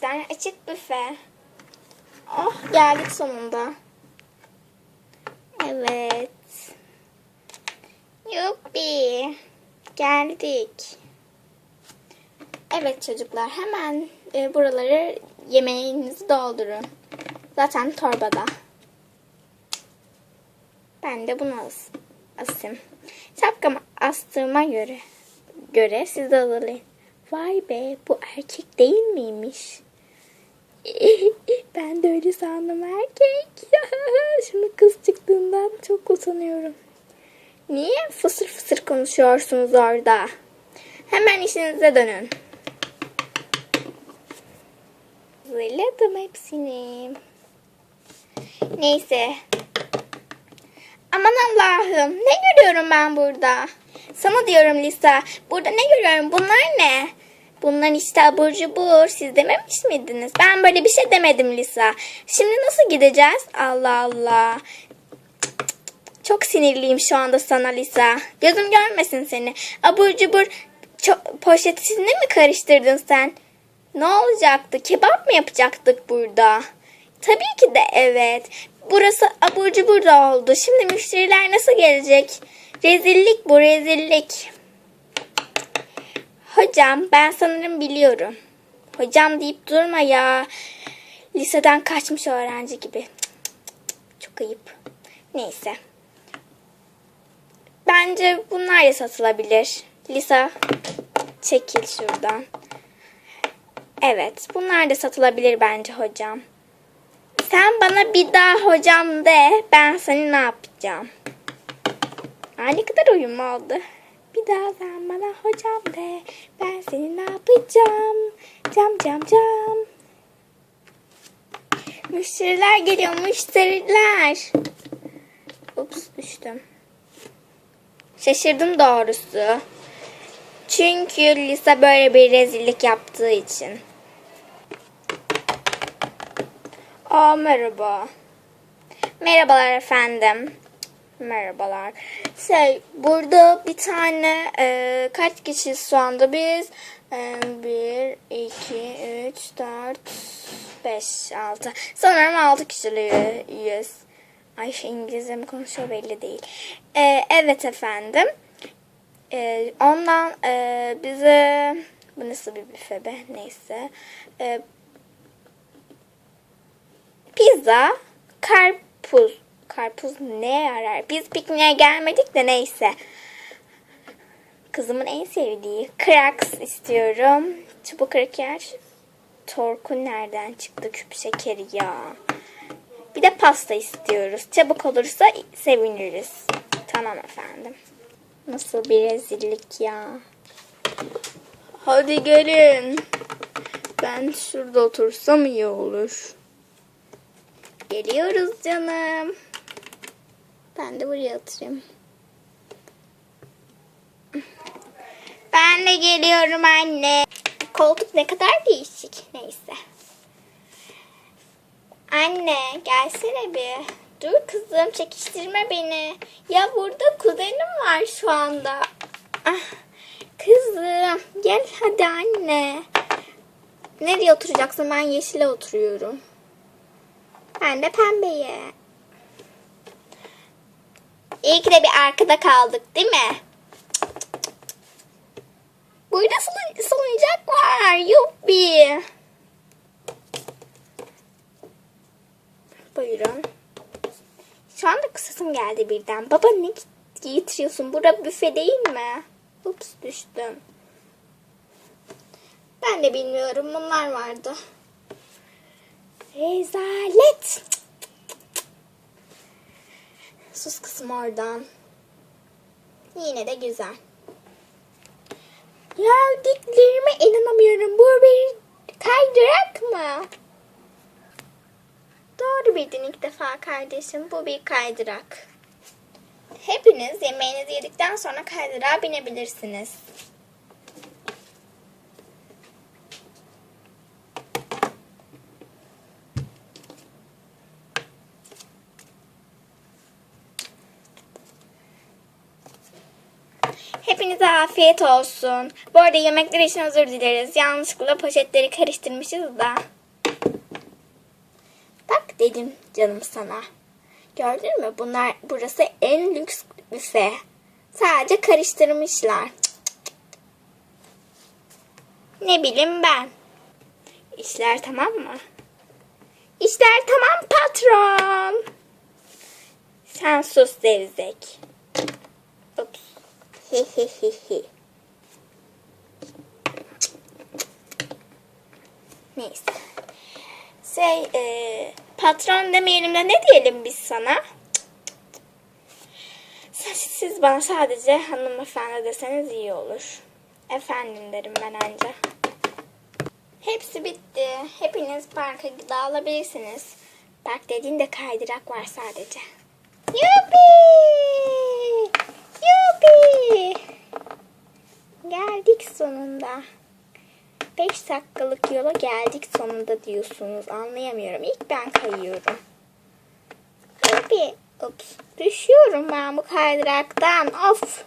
tane açık büfe. Oh geldik sonunda. Evet. Yuppi. Geldik. Evet çocuklar hemen e, buraları yemeğinizi doldurun. Zaten torbada. Ben de bunu as asayım. Şapkamı astığıma göre göre siz de hazırlayın. Vay be bu erkek değil miymiş? Ben de öyle sandım erkek. Şimdi kız çıktığından çok utanıyorum. Niye fısır fısır konuşuyorsunuz orada? Hemen işinize dönün. Zırladım hepsini. Neyse. Aman Allah'ım ne görüyorum ben burada? Sana diyorum Lisa. Burada ne görüyorum? Bunlar ne? Bunlar işte abur cubur. Siz dememiş miydiniz? Ben böyle bir şey demedim Lisa. Şimdi nasıl gideceğiz? Allah Allah. Çok sinirliyim şu anda sana Lisa. Gözüm görmesin seni. Abur cubur poşetini mi karıştırdın sen? Ne olacaktı? Kebap mı yapacaktık burada? Tabii ki de evet. Burası abur cubur da oldu. Şimdi müşteriler nasıl gelecek? Rezillik bu rezillik. Hocam ben sanırım biliyorum. Hocam deyip durma ya. Liseden kaçmış öğrenci gibi. Çok ayıp. Neyse. Bence bunlar da satılabilir. Lisa çekil şuradan. Evet bunlar da satılabilir bence hocam. Sen bana bir daha hocam de ben seni ne yapacağım? Aa, ne kadar uyumlu oldu. Bir daha sen bana hocam de ben seni ne yapacağım? Cam cam cam. Müşteriler geliyor müşteriler. Ups düştüm. Şaşırdım doğrusu. Çünkü Lisa böyle bir rezillik yaptığı için. Aa merhaba. Merhabalar efendim. Merhabalar. Şey burada bir tane e, kaç kişiyiz şu anda biz? E, bir, iki, üç, dört, beş, altı. Sanırım altı kişiyiz. Ay şey İngilizce mi konuşuyor belli değil. E, evet efendim. E, ondan e, bize bu nasıl bir büfe be neyse. E, pizza, karpuz. Karpuz ne yarar? Biz pikniğe gelmedik de neyse. Kızımın en sevdiği kraks istiyorum. Çubuk kraker. Torku nereden çıktı küp şekeri ya. Bir de pasta istiyoruz. Çabuk olursa seviniriz. Tamam efendim. Nasıl bir rezillik ya. Hadi gelin. Ben şurada otursam iyi olur. Geliyoruz canım. Ben de buraya oturayım. Ben de geliyorum anne. Koltuk ne kadar değişik. Neyse. Anne gelsene bir. Dur kızım çekiştirme beni. Ya burada kuzenim var şu anda. Ah, kızım gel hadi anne. Nereye oturacaksın? Ben yeşile oturuyorum. Ben de pembeye. İyi ki de bir arkada kaldık değil mi? Burada salın salıncak var. Yuppi. Buyurun. Şu anda kısasım geldi birden. Baba ne getiriyorsun? Bura büfe değil mi? Ups düştüm. Ben de bilmiyorum. Bunlar vardı. Rezalet. Sus kızım oradan. Yine de güzel. Gördüklerime inanamıyorum. Bu bir kaydırak mı? Doğru bildin ilk defa kardeşim. Bu bir kaydırak. Hepiniz yemeğinizi yedikten sonra kaydırağa binebilirsiniz. Hepinize afiyet olsun. Bu arada yemekler için özür dileriz. Yanlışlıkla poşetleri karıştırmışız da. Bak dedim canım sana. Gördün mü? Bunlar burası en lüks büfe. Sadece karıştırmışlar. Ne bileyim ben. İşler tamam mı? İşler tamam patron. Sen sus Devzek. Neyse. Şey, e, patron demeyelim de ne diyelim biz sana? Siz, bana sadece hanımefendi deseniz iyi olur. Efendim derim ben anca. Hepsi bitti. Hepiniz parka dağılabilirsiniz. Park dediğinde kaydırak var sadece. Sonunda. 5 dakikalık yola geldik sonunda diyorsunuz. Anlayamıyorum. İlk ben kayıyorum. Yupi! Ups. Düşüyorum ben bu kaydıraktan. Of!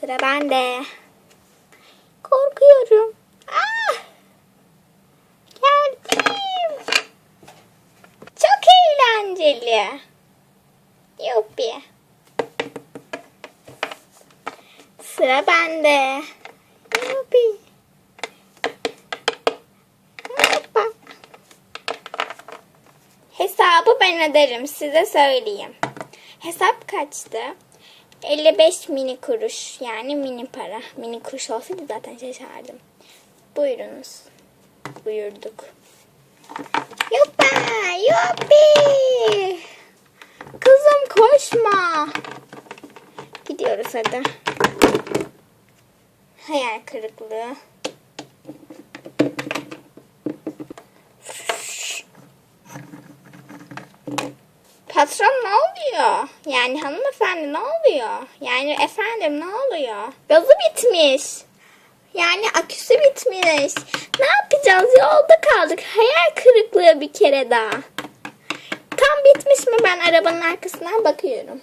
Sıra bende. Korkuyorum. Ah! Geldim. Çok eğlenceli. Yuppi. Sıra bende. Ben öderim size söyleyeyim. Hesap kaçtı? 55 mini kuruş yani mini para. Mini kuruş olsaydı zaten şaşardım. Buyurunuz. Buyurduk. Yuppa! Yuppi! Kızım koşma. Gidiyoruz hadi. Hayal kırıklığı. Patron ne oluyor? Yani hanımefendi ne oluyor? Yani efendim ne oluyor? Gazı bitmiş. Yani aküsü bitmiş. Ne yapacağız? Yolda kaldık. Hayal kırıklığı bir kere daha. Tam bitmiş mi? Ben arabanın arkasından bakıyorum.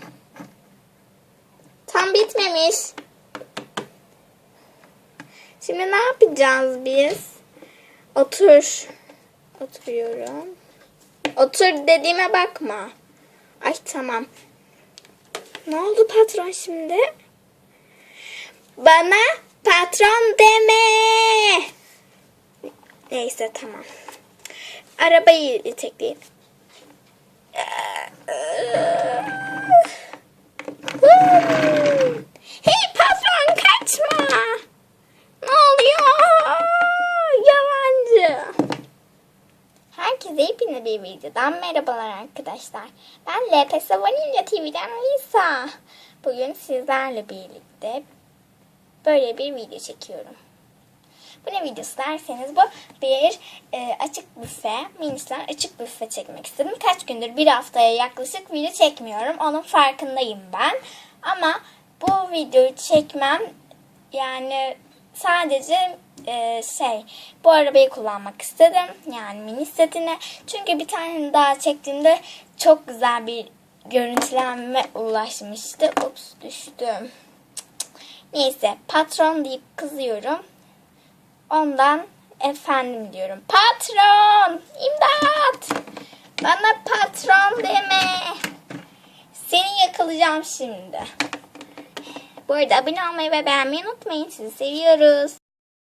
Tam bitmemiş. Şimdi ne yapacağız biz? Otur. Oturuyorum. Otur dediğime bakma. Ay tamam. Ne oldu patron şimdi? Bana patron deme. Neyse tamam. Arabayı itekleyin. Hey patron kaçma. Ne oluyor? Yalancı. Herkese videodan merhabalar arkadaşlar. Ben LPS Vanilla TV'den Lisa. Bugün sizlerle birlikte böyle bir video çekiyorum. Bu ne videosu derseniz bu bir e, açık büfe, minisler açık büfe çekmek istedim. Kaç gündür bir haftaya yaklaşık video çekmiyorum. Onun farkındayım ben. Ama bu videoyu çekmem yani sadece e, şey bu arabayı kullanmak istedim. Yani mini setine. Çünkü bir tane daha çektiğimde çok güzel bir görüntülenme ulaşmıştı. Ups düştüm. Neyse patron deyip kızıyorum. Ondan efendim diyorum. Patron! İmdat! Bana patron deme. Seni yakalayacağım şimdi. Bu arada abone olmayı ve beğenmeyi unutmayın. Sizi seviyoruz.